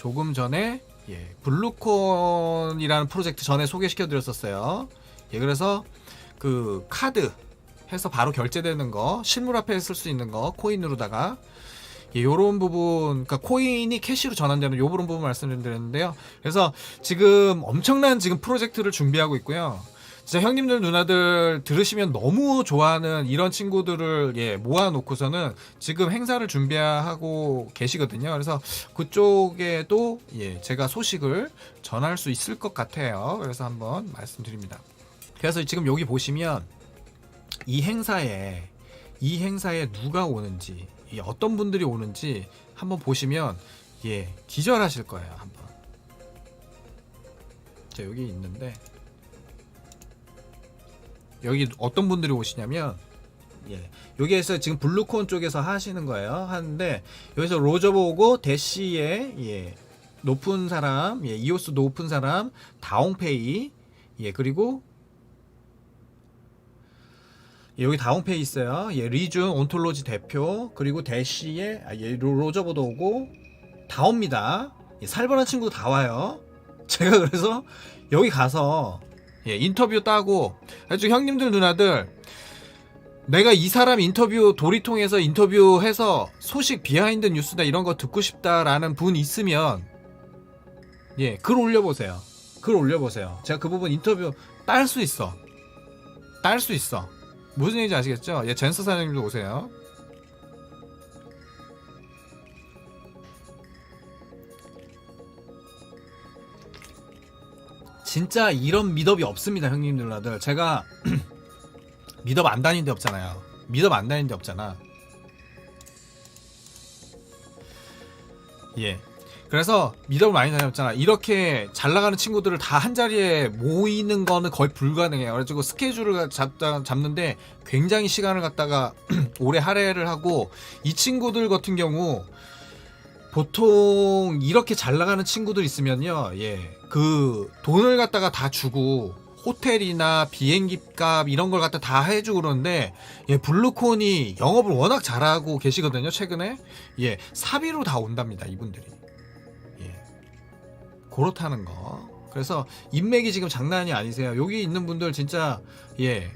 조금 전에 예, 블루콘이라는 프로젝트 전에 소개시켜 드렸었어요. 예, 그래서 그 카드 해서 바로 결제되는 거, 실물 앞에 쓸 수 있는 거, 코인으로다가 예, 요런 부분, 그러니까 코인이 캐시로 전환되는 요 부분 부분 말씀드렸는데요. 그래서 지금 엄청난 지금 프로젝트를 준비하고 있고요. 진짜 형님들 누나들 들으시면 너무 좋아하는 이런 친구들을 예, 모아놓고서는 지금 행사를 준비하고 계시거든요. 그래서 그쪽에도 예, 제가 소식을 전할 수 있을 것 같아요. 그래서 한번 말씀드립니다. 그래서 지금 여기 보시면 이 행사에 이 행사에 누가 오는지 이 어떤 분들이 오는지 한번 보시면 예 기절하실 거예요 한번 자 여기 있는데 여기 어떤 분들이 오시냐면 예 여기에서 지금 블루콘 쪽에서 하시는 거예요 하는데 여기서 로저버 오고 대시의 예 높은 사람 예 이오스 높은 사람 다옹페이 예 그리고 예, 여기 다운페이 있어요. 예, 리준 온톨로지 대표 그리고 대시의 아, 예, 로- 로저보도 오고 다 옵니다. 예, 살벌한 친구도 다 와요. 제가 그래서 여기 가서 예, 인터뷰 따고 아주 형님들 누나들 내가 이 사람 인터뷰 도리통해서 인터뷰해서 소식 비하인드 뉴스나 이런 거 듣고 싶다라는 분 있으면 예, 글 올려보세요. 글 올려보세요. 제가 그 부분 인터뷰 딸 수 있어. 딸 수 있어. 무슨 얘기인지 아시겠죠? 예, 젠스 사장님도 오세요. 진짜 이런 미덥이 없습니다, 형님 누나들. 제가 미덥 안 다닌 데 없잖아요. 미덥 안 다닌 데 없잖아. 예. 그래서 미덥을 많이 다녔잖아. 이렇게 잘 나가는 친구들을 다 한 자리에 모이는 거는 거의 불가능해요. 그래가지고 스케줄을 잡다, 잡는데 굉장히 시간을 갖다가 오래 할애를 하고 이 친구들 같은 경우 보통 이렇게 잘 나가는 친구들 있으면요. 예. 그 돈을 갖다가 다 주고 호텔이나 비행기 값 이런 걸 갖다 다 해주고 그러는데 예, 블루콘이 영업을 워낙 잘하고 계시거든요 최근에 예 사비로 다 온답니다 이분들이 예 그렇다는 거 그래서 인맥이 지금 장난이 아니세요 여기 있는 분들 진짜 예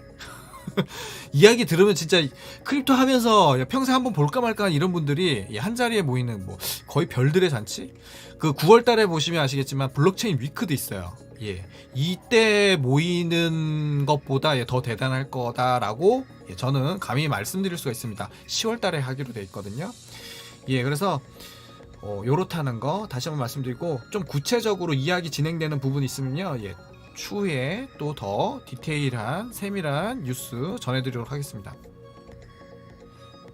이야기 들으면 진짜 크립토 하면서 야, 평생 한번 볼까 말까 이런 분들이 예, 한 자리에 모이는 뭐 거의 별들의 잔치 그 9월 달에 보시면 아시겠지만 블록체인 위크도 있어요. 예. 이때 모이는 것보다 예, 더 대단할 거다라고 예, 저는 감히 말씀드릴 수가 있습니다. 10월 달에 하기로 돼 있거든요. 예, 그래서 어, 요렇다는 거 다시 한번 말씀드리고 좀 구체적으로 이야기 진행되는 부분이 있으면요. 예. 추후에 또 더 디테일한 세밀한 뉴스 전해드리도록 하겠습니다.